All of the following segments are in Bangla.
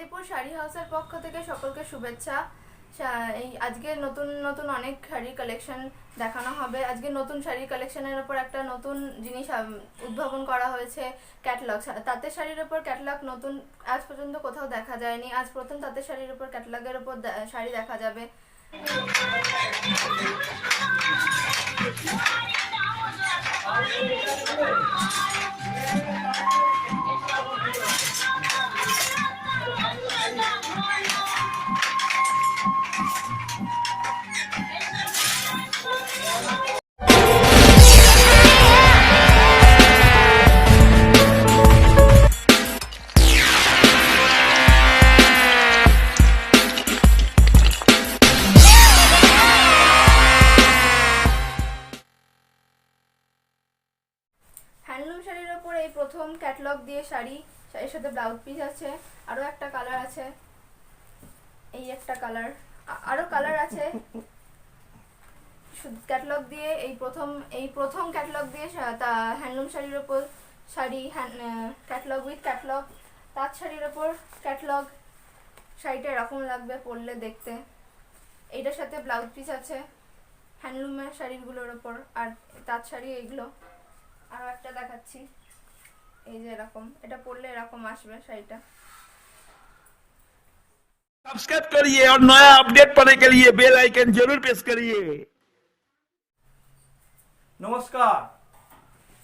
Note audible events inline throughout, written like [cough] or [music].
শান্তিপুর শাড়ি হাউসের পক্ষ থেকে সকলকে শুভেচ্ছা। এই আজকে নতুন নতুন অনেক শাড়ির কালেকশন দেখানো হবে। আজকে নতুন শাড়ির কালেকশনের ওপর একটা নতুন জিনিস উদ্ভাবন করা হয়েছে ক্যাটলগ তাঁতের শাড়ির ওপর ক্যাটলগ নতুন, আজ পর্যন্ত কোথাও দেখা যায়নি। আজ প্রথম তাঁতের শাড়ির ওপর ক্যাটলগের ওপর শাড়ি দেখা যাবে। হ্যান্ডলুম দিয়ে শাড়ি, শাড়ির সাথে ব্লাউজ পিস আছে আরও একটা কালার আছে। এই একটা কালার আরও কালার আছে। ক্যাটলগ দিয়ে, এই প্রথম এই প্রথম ক্যাটলগ দিয়ে তা হ্যান্ডলুম শাড়ির ওপর শাড়ি ক্যাটলগ উইথ ক্যাটলগ তাঁত শাড়ির ওপর ক্যাটলগ শাড়িটা এরকম লাগবে পরলে দেখতে। এইটার সাথে ব্লাউজ পিস আছে হ্যান্ডলুমের শাড়িগুলোর ওপর, আর তাঁত শাড়ি এইগুলো। আরও একটা দেখাচ্ছি। এই যে এরকম এটা পরলে এরকম আসবে শাড়িটা सब्सक्राइब करिए और नया अपडेट पाने के लिए बेल आइकन जरूर प्रेस करिए নমস্কার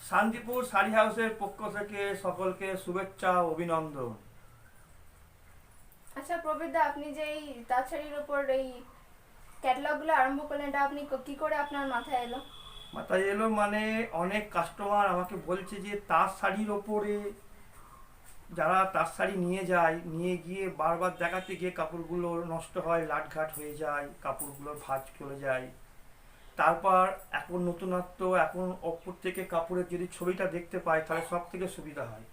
শান্তিপুর শাড়ি হাউসের পক্ষ থেকে সকলকে শুভেচ্ছা ও অভিনন্দন আচ্ছা প্রবীরদা আপনি যে এই তাঁত শাড়ির ওপর এই ক্যাটালগুলো আরম্ভ করলেন এটা আপনি ক- কি করে আপনার মাথায় এলো মাথায় এলো মানে অনেক কাস্টমার আমাকে বলছে যে তার শাড়ির ওপরে যারা তার শাড়ি নিয়ে যায়, নিয়ে গিয়ে বারবার দেখাতে গিয়ে কাপড়গুলো নষ্ট হয়, লাটঘাট হয়ে যায় কাপড়গুলোর ভাঁজ চলে যায়। তারপর এখন নতুনত্ব, এখন ওপর থেকে কাপড়ের যদি ছবিটা দেখতে পাই, তাহলে সব থেকে সুবিধা হয়।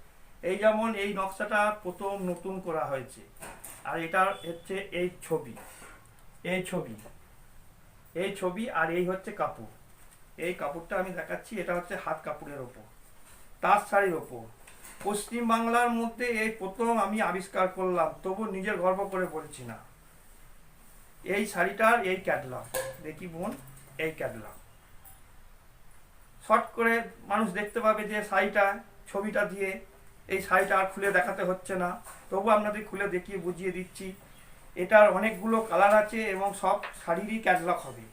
এই যেমন এই নকশাটা প্রথম নতুন করা হয়েছে। আর এটা হচ্ছে এই ছবি এই ছবি এই ছবি আর এই হচ্ছে কাপড়। এই কাপড়টা আমি দেখাচ্ছি, এটা হচ্ছে হাত কাপড়ের ওপর তাঁত শাড়ির ওপর। পশ্চিম বাংলার মধ্যে এই প্রথম আমি আবিষ্কার করলাম তবু নিজের গর্ব করে বলছি না। এই শাড়িটার এই ক্যাটলগ দেখি বোন, এই ক্যাটলগ শর্ট করে মানুষ দেখতে পাবে যে শাড়িটা, ছবিটা দিয়ে এই শাড়িটা আর খুলে দেখাতে হচ্ছে না। তবু আপনাদের খুলে দেখিয়ে বুঝিয়ে দিচ্ছি, এটার অনেকগুলো কালার আছে এবং সব শাড়িরই ক্যাটলগ হবে।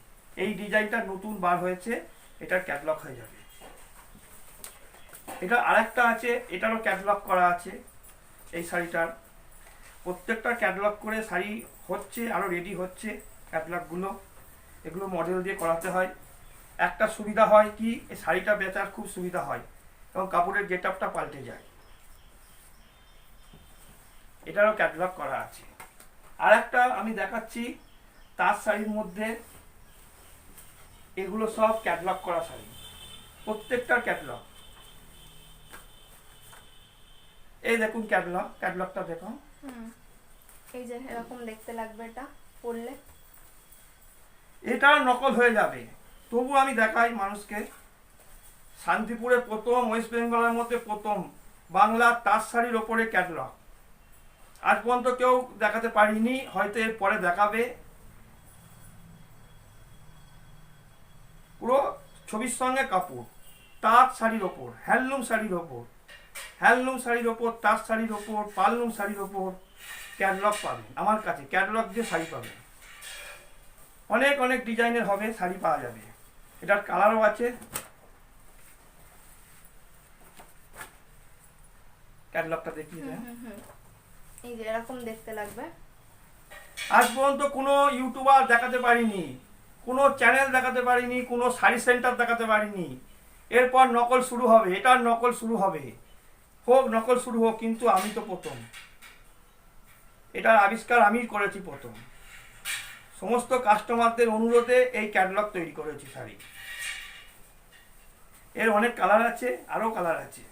এই ডিজাইনটা নতুন বার হয়েছে এটার ক্যাটলগ হয়ে যাবে। এটা আরেকটা আছে, এটারও ক্যাটলগ করা আছে, এই শাড়িটার। প্রত্যেকটা ক্যাটলগ করে শাড়ি হচ্ছে আরও রেডি হচ্ছে ক্যাটলগগুলো এগুলো মডেল দিয়ে করাতে হয়। একটা সুবিধা হয় কি, এই শাড়িটা বেচার খুব সুবিধা হয় এবং কাপড়ের গেট আপটা পাল্টে যায়। এটারও ক্যাটলগ করা আছে। আর একটা আমি দেখাচ্ছি, তার শাড়ির মধ্যে এগুলো সব ক্যাটলগ করা শাড়ি। প্রত্যেকটার ক্যাটলগ এই দেখুন ক্যাটলগ ক্যাটলগটা দেখুন। এই যে এরকম দেখতে লাগবে এটা পরলে। এটা নকল হয়ে যাবে। তবু আমি দেখাই মানুষকে শান্তিপুরে প্রথম ওয়েস্ট বেঙ্গলের মধ্যে প্রথম বাংলার তাঁত শাড়ির ওপরে ক্যাটলগ আজ পর্যন্ত কেউ দেখাতে পারিনি হয়তো এর পরে দেখাবে। পুরো ছবির সঙ্গে কাপড়। তাঁত শাড়ির ওপর হ্যান্ডলুম শাড়ির ওপর। হ্যান্ডলুম শাড়ির ওপর তাঁত শাড়ির ওপর পাললুম শাড়ির ওপর। ক্যাটলগ পাবেন আমার কাছে ক্যাটলগ দিয়ে শাড়ি পাবেন। অনেক অনেক ডিজাইনের হবে শাড়ি পাওয়া যাবে। এটার কালারও আছে। ক্যাটলগটা দেখিয়ে দেন। এই যে এরকম দেখতে লাগবে। আজ পর্যন্ত কোনো ইউটিউবার দেখাতে পারিনি। কোনো চ্যানেল দেখাতে পারিনি, কোনো শাড়ি সেন্টার দেখাতে পারিনি। এরপর নকল শুরু হবে এটার নকল শুরু হবে। হোক, নকল শুরু হোক, কিন্তু আমি তো প্রথম। এটার আবিষ্কার আমি করেছি প্রথম। সমস্ত কাস্টমারদের অনুরোধে এই ক্যাটালগ তৈরি করেছি শাড়ি। এর অনেক কালার আছে আরও কালার আছে।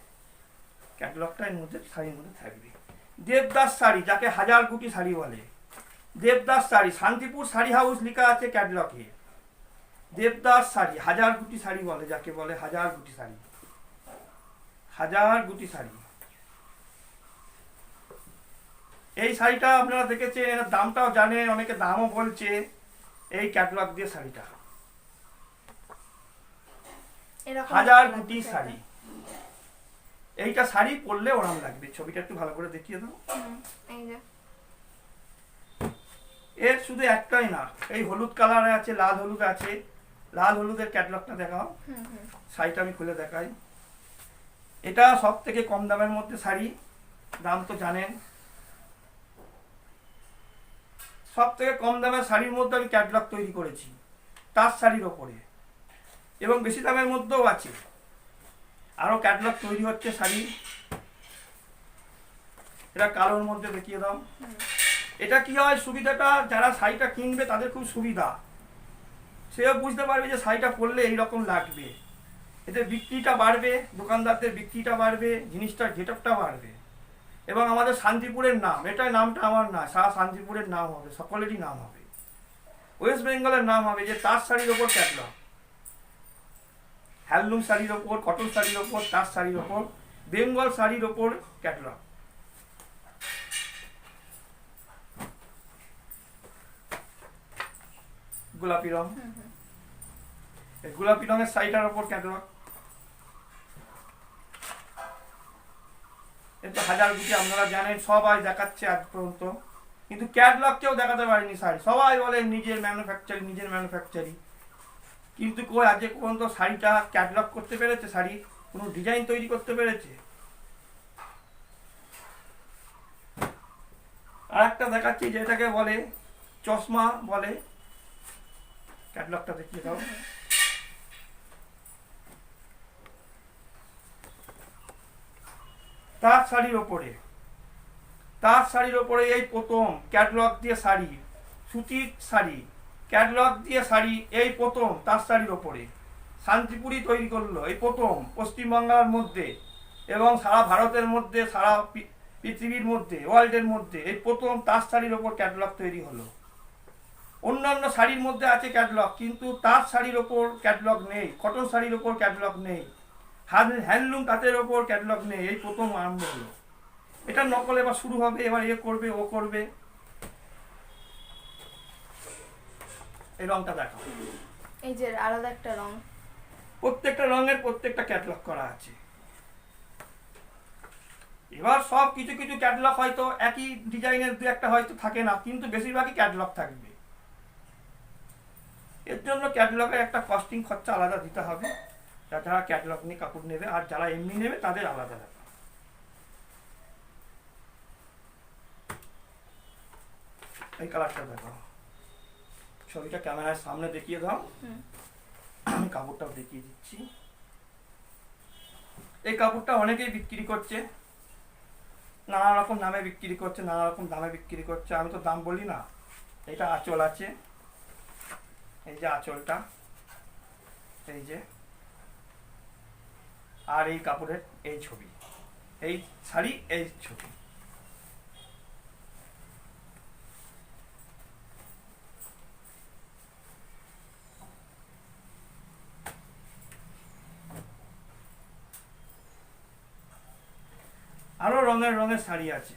ক্যাটালগটা এর মধ্যে, শাড়ির মধ্যে থাকবে। দেবদাস শাড়ি, যাকে হাজার কোটি শাড়ি বলে। দেবদাস শাড়ি, শান্তিপুর শাড়ি হাউস লেখা আছে ক্যাটলগে দেবদাস শাড়ি হাজার গুটি শাড়ি বলে যাকে বলে হাজার গুটি শাড়ি। হাজার গুটি শাড়ি। এই শাড়িটা আপনারা দেখেছেন দামটাও জানে অনেকে দামও বলছে এই ক্যাটলগ দিয়ে শাড়িটা। হাজার গুটি শাড়ি। এইটা শাড়ি পরলে ওরাম লাগবে। ছবিটা একটু ভালো করে দেখিয়ে দাও। এর শুধু একটাই না এই হলুদ কালার আছে লাল হলুদ আছে লাল হলুদের ক্যাটলগটা দেখাও। শাড়িটা আমি খুলে দেখাই। এটা সব থেকে কম দামের মধ্যে শাড়ি দাম তো জানেন। সব থেকে কম দামের শাড়ির মধ্যে আমি ক্যাটলগ তৈরি করেছি তার শাড়ির ওপরে। এবং বেশি দামের মধ্যেও আছে। আরও ক্যাটলগ তৈরি হচ্ছে শাড়ি। এটা কালোর মধ্যে দেখিয়ে দাও। এটা কি হয় সুবিধাটা যারা শাড়িটা কিনবে তাদের খুব সুবিধা। সেও বুঝতে পারবে যে শাড়িটা পরলে এইরকম লাগবে। এতে বিক্রিটা বাড়বে, দোকানদারদের বিক্রিটা বাড়বে, জিনিসটার গেটআপটা বাড়বে। এবং আমাদের শান্তিপুরের নাম এটাই নামটা আমার না, সারা শান্তিপুরের নাম হবে, সকলেরই নাম হবে। ওয়েস্ট বেঙ্গলের নাম হবে যে তার শাড়ির ওপর ক্যাটলগ হ্যান্ডলুম শাড়ির ওপর কটন শাড়ির ওপর তার শাড়ির ওপর বেঙ্গল শাড়ির ওপর ক্যাটলগ গোলাপি রং। গোলাপি রঙের শাড়িটার ওপর ক্যাটলগ এ তো হাজার গুটি আপনারা জানেন সবাই দেখাচ্ছে আজ পর্যন্ত। কিন্তু ক্যাটলগ কেউ দেখাতে পারেনি শাড়ি। সবাই বলে নিজের ম্যানুফ্যাকচারিং নিজের ম্যানুফ্যাকচারিং কিন্তু কই আজ পর্যন্ত শাড়িটা ক্যাটলগ করতে পেরেছে? শাড়ি কোনো ডিজাইন তৈরি করতে পেরেছে? আর একটা দেখাচ্ছি যেটাকে বলে চশমা বলে। ক্যাটলগটা দেখিয়ে দাও। তার শাড়ির ওপরে, তার শাড়ির ওপরে এই প্রথম ক্যাটলগ দিয়ে শাড়ি, সুতির শাড়ি, ক্যাটলগ দিয়ে শাড়ি এই প্রথম তার শাড়ির ওপরে। শান্তিপুরি তৈরি করল এই প্রথম পশ্চিমবাংলার মধ্যে এবং সারা ভারতের মধ্যে, সারা পৃথিবীর মধ্যে ওয়ার্ল্ডের মধ্যে এই প্রথম তার শাড়ির ওপর ক্যাটলগ তৈরি হলো। অন্যান্য শাড়ির মধ্যে আছে ক্যাটলগ কিন্তু তার শাড়ির ওপর ক্যাটলগ নেই কটন শাড়ির ওপর ক্যাটলগ নেই হ্যান্ড হ্যান্ডলুম তাঁতের ওপর ক্যাটলগ নেই এই প্রথম আরম্ভ হলো। এটা নকল এবার শুরু হবে এবার এ করবে ও করবে। এই রংটা দেখো এই যে আলাদা একটা রং। প্রত্যেকটা রঙের প্রত্যেকটা ক্যাটলগ করা আছে। এবার সব কিছু কিছু ক্যাটলগ হয়তো একই ডিজাইনের দু একটা হয়তো থাকে না কিন্তু বেশিরভাগই ক্যাটলগ থাকবে। এর জন্য ক্যাটলগের একটা কস্টিং খরচা আলাদা দিতে হবে। যারা ক্যাটলগ নিয়ে কাপড় নেবে আর যারা এমনি নেবে তাদের আলাদা ব্যাপার। এই কালারটা দেখো। ছবিটা ক্যামেরার সামনে দেখিয়ে দাও। আমি [clears throat] কাপড়টাও দেখিয়ে দিচ্ছি। এই কাপড়টা অনেকেই বিক্রি করছে। নানা রকম নামে বিক্রি করছে নানা রকম দামে বিক্রি করছে। আমি তো দাম বলি না। এটা আঁচল আছে। এই যে আঁচলটা, এই যে। আর এই কাপড়ের এই ছবি, এই শাড়ি এই ছবি। আরও রঙের রঙের শাড়ি আছে।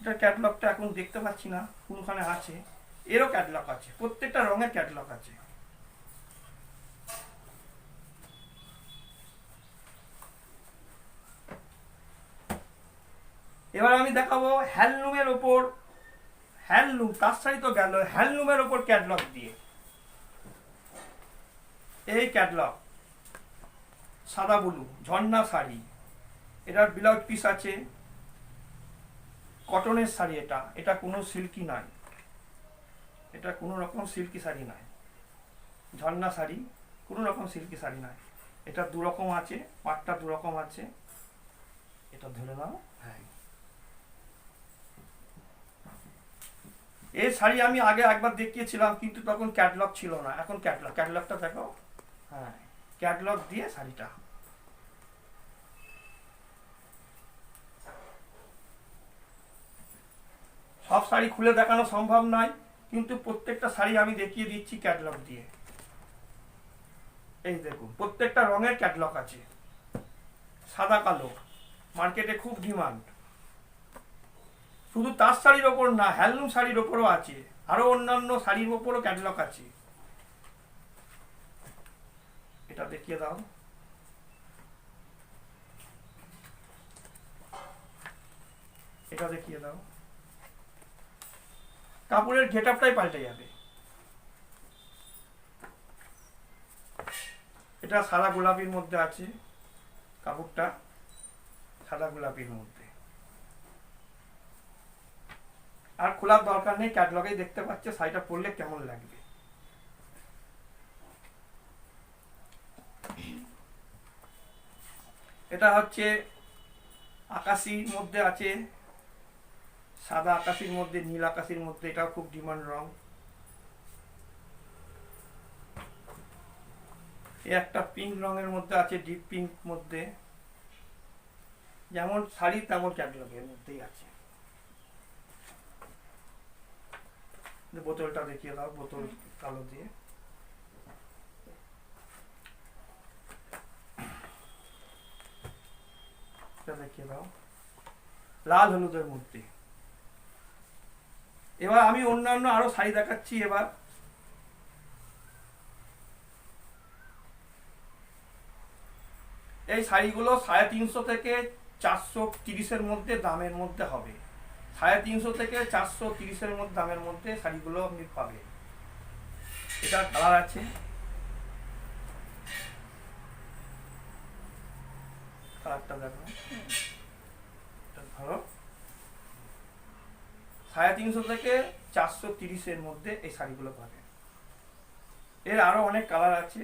এটা ক্যাটলগটা এখন দেখতে পাচ্ছি না, কোনখানে আছে। এরও ক্যাটলগ আছে, প্রত্যেকটা রঙের ক্যাটলগ আছে। এবার আমি দেখাবো হ্যান্ডলুমের ওপর, হ্যান্ডলুম তার শাড়ি তো গেল, হ্যান্ডলুমের ওপর ক্যাটলগ দিয়ে। এই ক্যাটলগ সাদা বুলু, ঝর্ণা শাড়ি, এটার ব্লাউজ পিস আছে। কটনের শাড়ি এটা এটা কোনো সিল্কি নয়। এটা কোনো রকম সিল্কি শাড়ি নয়। ঝর্ণা শাড়ি কোনো রকম সিল্কি শাড়ি নয়। এটা দু রকম আছে পাটটা দু রকম আছে। এটা ধরে নাও। হ্যাঁ। এই শাড়ি আমি আগে একবার দেখিয়েছিলাম কিন্তু তখন ক্যাটলগ ছিল না। এখন ক্যাটলগ। ক্যাটলগটা দেখো। হ্যাঁ ক্যাটলগ দিয়ে শাড়িটা। সব শাড়ি খুলে দেখানো সম্ভব নয়। কিন্তু প্রত্যেকটা শাড়ি আমি দেখিয়ে দিচ্ছি ক্যাটলগ দিয়ে। এই দেখুন, প্রত্যেকটা রঙের ক্যাটলগ আছে। সাদা, কালো। মার্কেটে খুব ডিমান্ড শুধু তার শাড়ির ওপর না হ্যান্ডলুম শাড়ির ওপরও আছে। আরও অন্যান্য শাড়ির ওপরও ক্যাটলগ আছে। এটা দেখিয়ে দাও। এটা দেখিয়ে দাও। কাপড়ের গেটআপটাই পাল্টে যাবে। এটা সাদা গোলাপির মধ্যে আছে, কাপড়টা সাদা গোলাপির মধ্যে। আর খোলার দরকার নেই, ক্যাটলগেই দেখতে পাচ্ছে শাড়িটা পরলে কেমন লাগবে। এটা হচ্ছে আকাশির মধ্যে আছে সাদা আকাশির মধ্যে, নীল আকাশির মধ্যে, এটাও খুব ডিমান্ড রং। একটা পিঙ্ক রঙের মধ্যে আছে ডিপ পিঙ্ক মধ্যে। যেমন শাড়ি, তেমন ক্যাটলগের মধ্যেই আছে। বোতলটা দেখিয়ে দাও, বোতল কালো দিয়ে। দেখিয়ে দাও। লাল হলুদের মধ্যে। এবার আমি অন্যান্য আরও শাড়ি দেখাচ্ছি এবার। এই শাড়িগুলো সাড়ে তিনশো থেকে চারশো তিরিশের মধ্যে দামের মধ্যে হবে। সাড়ে তিনশো থেকে চারশো তিরিশের মধ্যে দামের মধ্যে শাড়িগুলো আপনি পাবেন। এটার কালার আছে। কালারটা দেখো। এটা ধরো সাড়ে তিনশো থেকে চারশো তিরিশের মধ্যে এই শাড়িগুলো পাবে। এর আরও অনেক কালার আছে।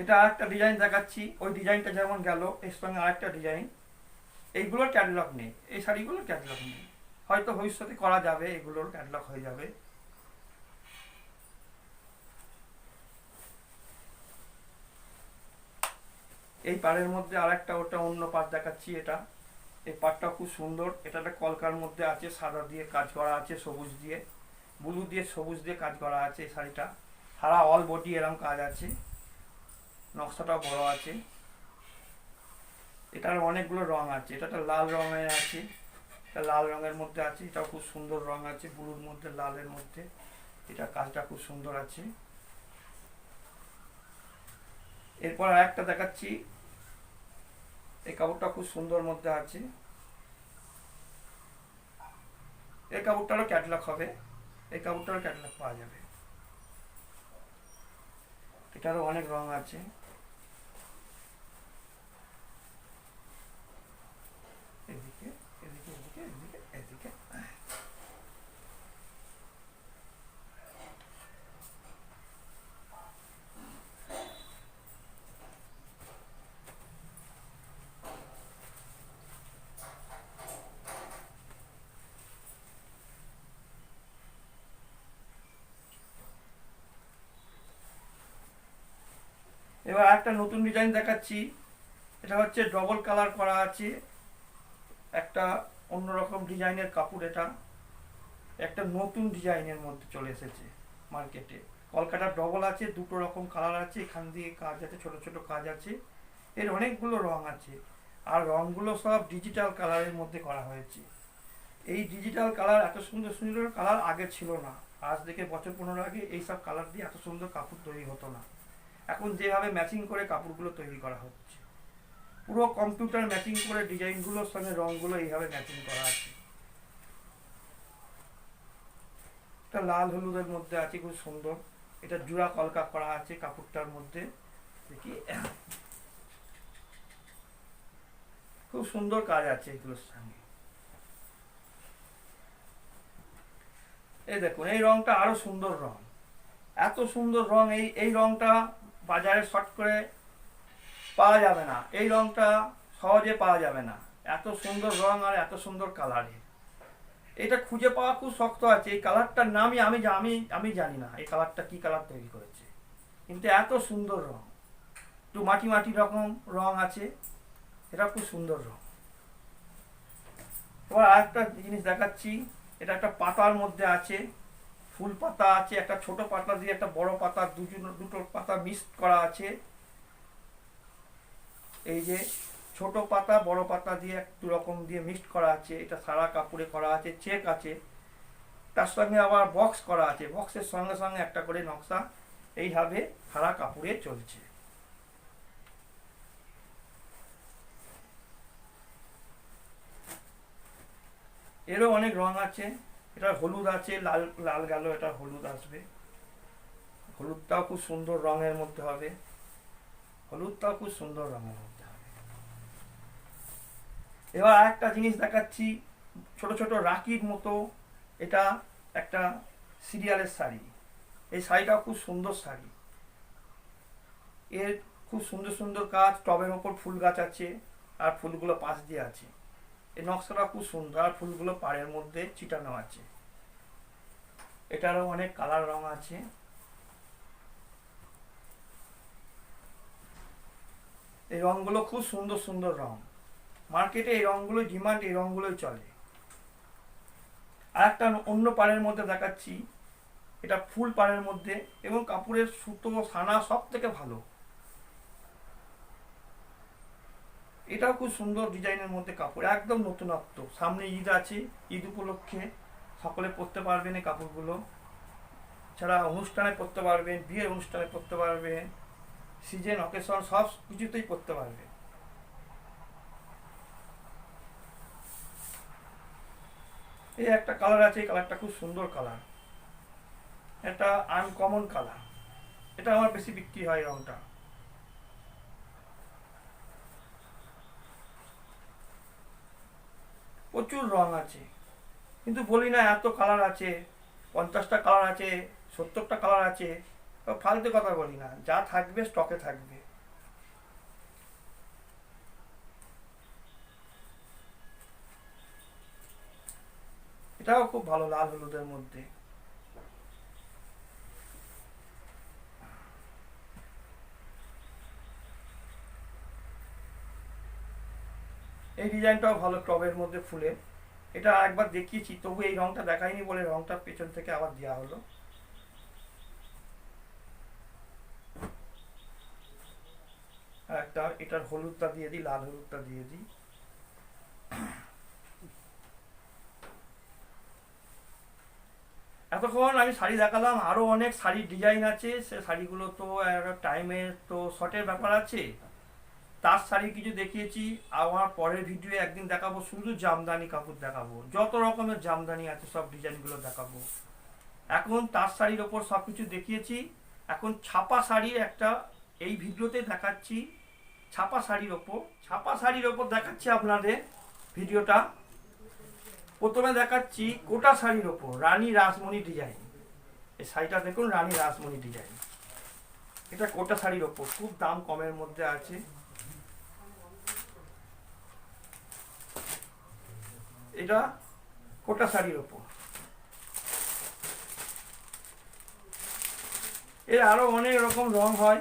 এটা আরেকটা ডিজাইন দেখাচ্ছি। ওই ডিজাইনটা যেমন গেল, এর সঙ্গে আরেকটা ডিজাইন এইগুলোর ক্যাটলগ নেই। এই শাড়িগুলোর ক্যাটলগ নেই। হয়তো ভবিষ্যতে করা যাবে, এগুলোর ক্যাটলগ হয়ে যাবে। এই পাড়ের মধ্যে আর একটা ওটা অন্য পাড় দেখাচ্ছি এটা। এই পাড়টা খুব সুন্দর। এটা একটা কলকার মধ্যে আছে, সাদা দিয়ে কাজ করা আছে, সবুজ দিয়ে। ব্লু দিয়ে সবুজ দিয়ে কাজ করা আছে এই শাড়িটা। সারা অল বডি এরকম কাজ আছে। নকশাটা বড় আছে। এটার অনেকগুলো রং আছে। এটা একটা লাল রঙের আছে। এটা লাল রঙের মধ্যে আছে। এটাও খুব সুন্দর রং আছে। ব্লুর মধ্যে, লালের মধ্যে। এটা কাজটা খুব সুন্দর আছে। এরপর আর একটা দেখাচ্ছি। এই কাপড়টা খুব সুন্দর মধ্যে আছে। এই কাপড়টারও ক্যাটলগ হবে। এই কাপড়টারও ক্যাটলগ পাওয়া যাবে। এটারও অনেক রং আছে। একটা নতুন ডিজাইন দেখাচ্ছি। এটা হচ্ছে ডবল কালার করা আছে। একটা অন্যরকম ডিজাইনের কাপড় এটা। একটা নতুন ডিজাইনের মধ্যে চলে এসেছে মার্কেটে কলকাতা ডবল আছে, দুটো রকম কালার আছে। এখান দিয়ে কাজ আছে, ছোট ছোট কাজ আছে। এর অনেকগুলো রং আছে। আর রংগুলো সব ডিজিটাল কালারের মধ্যে করা হয়েছে। এই ডিজিটাল কালার এত সুন্দর সুন্দর কালার আগে ছিল না। আজ থেকে বছর পনেরো আগে এইসব কালার দিয়ে এত সুন্দর কাপড় তৈরি হতো না। এখন যেভাবে ম্যাচিং করে কাপড়গুলো তৈরি করা হচ্ছে। পুরো কম্পিউটার ম্যাচিং করে ডিজাইনগুলোর সঙ্গে রংগুলো এইভাবে ম্যাচিং করা আছে। এটা লাল হলুদের মধ্যে আছে, খুব সুন্দর। এটা জুড়া কলকা করা আছে কাপড়টার মধ্যে। দেখি। খুব সুন্দর কাজ আছে এগুলোর সঙ্গে। এই দেখুন, এই রংটা আরও সুন্দর রং। এত সুন্দর রং, এই এই রংটা বাজারে শর্ট করে পাওয়া যাবে না। এই রংটা সহজে পাওয়া যাবে না। এত সুন্দর রং আর এত সুন্দর কালারের এটা খুঁজে পাওয়া খুব শক্ত আছে। এই কালারটার নামই আমি আমি আমি জানি না এই কালারটা কি কালার তৈরি করেছে। কিন্তু এত সুন্দর রং। একটু মাটি মাটি রকম রং আছে। এটা খুব সুন্দর রং। এবার আরেকটা জিনিস দেখাচ্ছি। এটা একটা পাতার মধ্যে আছে। ফুল পাতা আছে, একটা ছোট পাতা দিয়ে একটা বড় পাতা দুটো দুটো পাতা মিক্স করা আছে। এই যে ছোট পাতা, বড় পাতা দিয়ে একটু রকম দিয়ে মিক্সড করা আছে, এটা সারা কাপড়ে করা আছে, চেক আছে। তার সঙ্গে আবার বক্স করা আছে, বক্সের সঙ্গে সঙ্গে একটা করে নকশা এইভাবে সারা কাপড়ে চলছে। এরও অনেক রং আছে। এটা হলুদ আছে, লাল লাল গেল, এটা হলুদ আসবে। হলুদটাও খুব সুন্দর রঙের মধ্যে হবে। হলুদটাও খুব সুন্দর রঙের মধ্যে হবে। এবার আরেকটা জিনিস দেখাচ্ছি, ছোট ছোট রাখির মতো এটা একটা সিরিয়ালের শাড়ি। এই শাড়িটাও খুব সুন্দর শাড়ি। এর খুব সুন্দর সুন্দর কাজ টবের ওপর ফুল গাছ আছে, আর ফুলগুলো পাশ দিয়ে আছে। এই নকশাটা খুব সুন্দর, ফুলগুলো পাড়ের মধ্যে চিটানো আছে। এটারও অনেক কালার রং আছে। এই রংগুলো খুব সুন্দর সুন্দর রং মার্কেটে এই রংগুলো ডিমান্ড এই রংগুলোই চলে। আর একটা অন্য পাড়ের মধ্যে দেখাচ্ছি। এটা ফুল পাড়ের মধ্যে এবং কাপড়ের সুতো, সানা সব থেকে ভালো। এটাও খুব সুন্দর ডিজাইনের মধ্যে কাপড়, একদম নতুনত্ব। সামনে ঈদ আছে, ঈদ উপলক্ষে সকলে পরতে পারবেন এই কাপড়গুলো। ছাড়া অনুষ্ঠানে পরতে পারবেন, বিয়ের অনুষ্ঠানে পরতে পারবেন, সিজন, অকেশন, সব কিছুতেই পরতে পারবেন। এই একটা কালার আছে, এই কালারটা খুব সুন্দর কালার। এটা আনকমন কালার। এটা আমার বেশি বিক্রি হয় রংটা। প্রচুর রং আছে। কিন্তু বলি না, এত কালার আছে, পঞ্চাশটা কালার আছে, সত্তরটা কালার আছে ফালতু কথা বলি না, যা থাকবে স্টকে থাকবে। এটাও খুব ভালো, লাল হলুদের মধ্যে। এই ডিজাইনটাও ভালো টবের মধ্যে ফুলে। এটা একবার দেখিয়েছি, তবু এই রংটা দেখাইনি বলে রংটা পেছন থেকে আবার দেওয়া হলো। একটা, এটার হলুদটা দিয়ে দিই, লাল হলুদটা দিয়ে দিই। এতক্ষণ আমি শাড়ি দেখালাম, আরও অনেক শাড়ির ডিজাইন আছে। সে শাড়িগুলো তো টাইমের তো শর্টের ব্যাপার আছে। তার শাড়ি কিছু দেখিয়েছি আমার পরের ভিডিও একদিন দেখাবো, শুধু জামদানি কাপড় দেখাবো, যত রকমের জামদানি আছে সব ডিজাইনগুলো দেখাবো। এখন তার শাড়ির ওপর সব কিছু দেখিয়েছি, এখন ছাপা শাড়ির একটা এই ভিডিওতে দেখাচ্ছি, ছাপা শাড়ির ওপর, ছাপা শাড়ির ওপর দেখাচ্ছি আপনাদের ভিডিওটা। প্রথমে দেখাচ্ছি কোটা শাড়ির ওপর, রানী রাসমণি ডিজাইন। এই শাড়িটা দেখুন, রানী রাসমণি ডিজাইন। এটা কোটা শাড়ির ওপর, খুব দাম কমের মধ্যে আছে। এটা কোটা শাড়ির ওপর। এর আরও অনেক রকম রং হয়,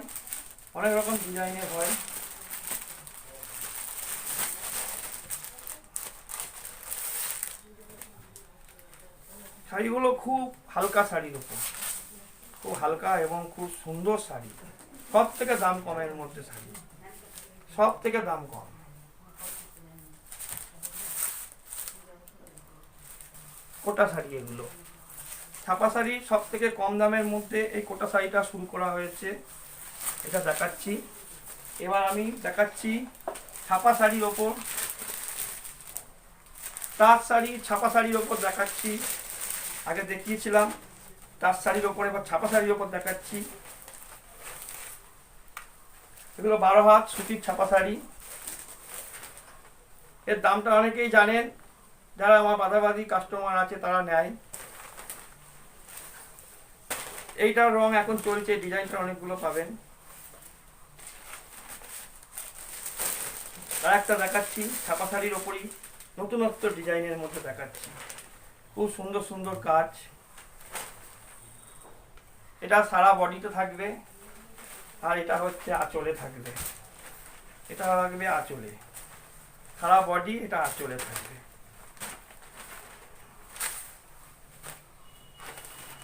অনেক রকম ডিজাইনের হয়। শাড়িগুলো খুব হালকা শাড়ির উপর খুব হালকা এবং খুব সুন্দর শাড়ি। সব থেকে দাম কমের মধ্যে শাড়ি সব থেকে দাম কম। কোটা শাড়ি এগুলো। ছাপা শাড়ি সব থেকে কম দামের মধ্যে এই কোটা শাড়িটা শুরু করা হয়েছে। এটা দেখাচ্ছি। এবার আমি দেখাচ্ছি ছাপা শাড়ির ওপর। তাঁত শাড়ি, ছাপা শাড়ির ওপর দেখাচ্ছি। আগে দেখিয়েছিলাম, তাঁত শাড়ির ওপর, এবার ছাপা শাড়ির ওপর দেখাচ্ছি। এগুলো বারো হাত সুতির ছাপা শাড়ি। এর দামটা অনেকেই জানেন যারা আমার বাধাবাদী কাস্টমার আছে, তারা নেয়। এইটার রং এখন চলছে ডিজাইনটা অনেকগুলো পাবেন। আর একটা দেখাচ্ছি ছাপা শাড়ির ওপরই নতুনত্ব ডিজাইনের মধ্যে দেখাচ্ছি। খুব সুন্দর সুন্দর কাজ। এটা সারা বডিতে থাকবে, আর এটা হচ্ছে আঁচলে থাকবে। এটা লাগবে আঁচলে। সারা বডি এটা আঁচলে থাকবে।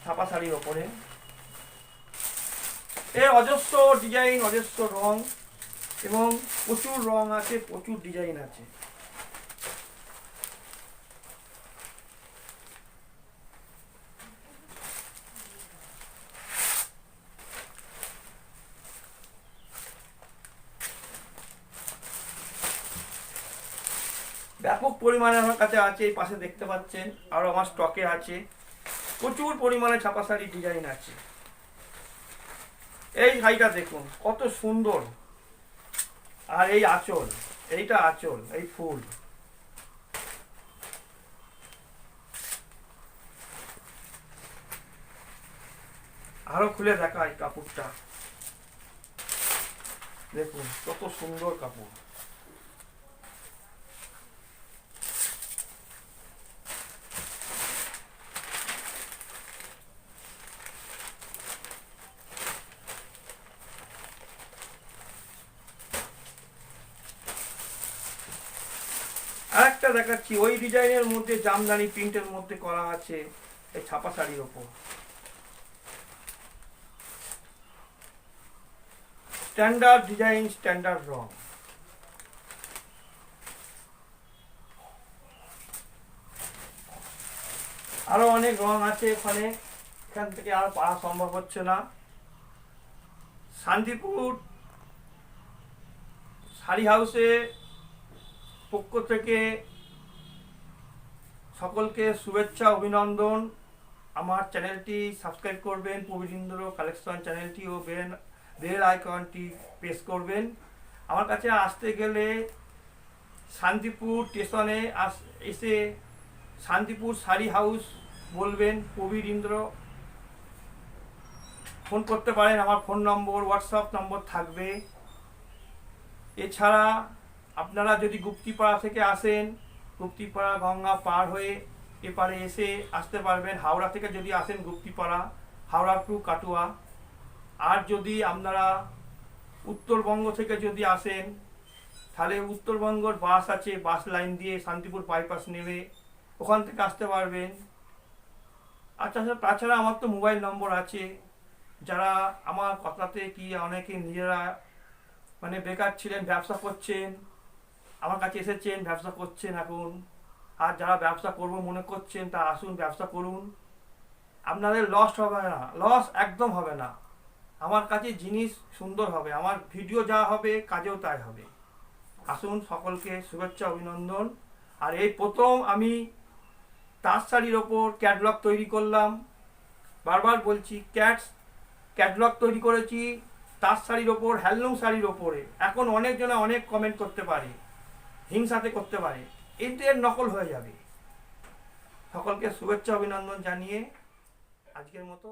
ছাপা শাড়ির ওপরে। এর অজস্র ডিজাইন অজস্র রং, এবং প্রচুর রং আছে, প্রচুর ডিজাইন আছে। ব্যাপক পরিমাণে আমার কাছে আছে, এই পাশে দেখতে পাচ্ছেন আরও আমার স্টকে আছে। প্রচুর পরিমাণে ছাপা শাড়ির ডিজাইন আছে। এই শাড়িটা দেখুন, কত সুন্দর। আর এই আঁচল, এইটা আঁচল, এই ফুল। আরও খুলে দেখাই কাপড়টা। দেখুন, কত সুন্দর কাপড়। আরেকটা দেখাচ্ছি, ওই ডিজাইনের মধ্যে জামদানি প্রিন্টের মধ্যে করা আছে এই ছাপা শাড়ির ওপর। স্ট্যান্ডার্ড ডিজাইন, স্ট্যান্ডার্ড রং। আরও অনেক রং আছে এখানে, এখান থেকে আর পাওয়া সম্ভব হচ্ছে না। শান্তিপুর শাড়ি হাউসে পক্ষ থেকে সকলকে শুভেচ্ছা, অভিনন্দন। আমার চ্যানেলটি সাবস্ক্রাইব করবেন প্রবীরেন্দ্র কালেকশন চ্যানেলটি ও বেল বেল আইকনটি প্রেস করবেন। আমার কাছে আসতে গেলে শান্তিপুর স্টেশনে আস, এসে শান্তিপুর শাড়ি হাউস বলবেন প্রবীরেন্দ্র ফোন করতে পারেন, আমার ফোন নম্বর হোয়াটসঅ্যাপ নম্বর থাকবে। এছাড়া আপনারা যদি গুপ্তিপাড়া থেকে আসেন, গুপ্তিপাড়া, গঙ্গা পার হয়ে এপারে এসে আসতে পারবেন। হাওড়া থেকে যদি আসেন গুপ্তিপাড়া, হাওড়া টু কাটুয়া। আর যদি আপনারা উত্তরবঙ্গ থেকে যদি আসেন, তাহলে উত্তরবঙ্গর বাস আছে, বাস লাইন দিয়ে শান্তিপুর বাইপাস নেবে। ওখান থেকে আসতে পারবেন। আচ্ছা আচ্ছা তাছাড়া আমার তো মোবাইল নম্বর আছে। যারা আমার কথাতে কি অনেকে নিজেরা মানে বেকার ছিলেন, ব্যবসা করছেন আমার কাছে এসেছেন, ব্যবসা করছেন এখন। আর যারা ব্যবসা করব মনে করছেন তা আসুন, ব্যবসা করুন। আপনাদের লস হবে না লস একদম হবে না। আমার কাছে জিনিস সুন্দর হবে, আমার ভিডিও যা হবে, কাজেও তাই হবে। আসুন, সকলকে শুভেচ্ছা, অভিনন্দন। আর এই প্রথম আমি তাঁত শাড়ির ওপর ক্যাটলগ তৈরি করলাম। বারবার বলছি ক্যাটস ক্যাটলগ তৈরি করেছি তাঁত শাড়ির ওপর হ্যান্ডলুম শাড়ির ওপরে। এখন অনেকজনে অনেক কমেন্ট করতে পারে। হিংসাতে করতে পারে এতে নকল হয়ে যাবে সকলকে শুভেচ্ছা অভিনন্দন জানিয়ে আজকের মতো।